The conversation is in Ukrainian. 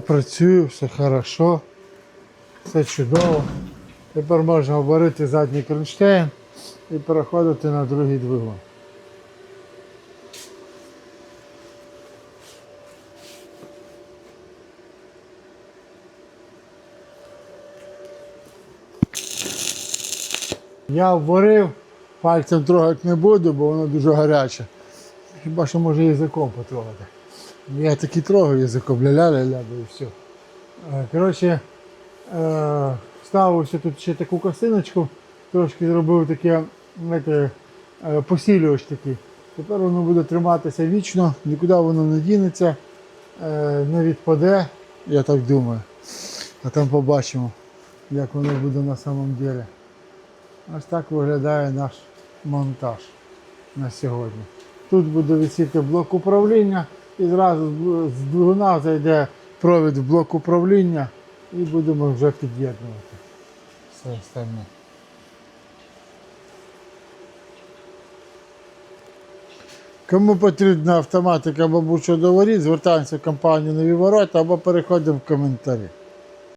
працює, все хорошо, все чудово. Тепер можна обварити задній кронштейн і переходити на другий двигун. Я обварив, пальцем трогати не буду, бо воно дуже гаряче. Хіба що може язиком потрогати. Я таки трогаю язиком, ля-ля-ля-ля, і все. Коротше, е, ставив ще тут ще таку косиночку, трошки зробив таке знаєте, е, посилювач такий. Тепер воно буде триматися вічно, нікуди воно не дінеться, е, не відпаде, я так думаю. А там побачимо, як воно буде на самом деле. Ось так виглядає наш монтаж на сьогодні. Тут буде висіти блок управління і зразу з- двигуна зайде провід в блок управління і будемо вже під'єднувати все остальне. Кому потрібна автоматика або будь-що до звертаємося в компанію нові ворота або переходимо в коментарі.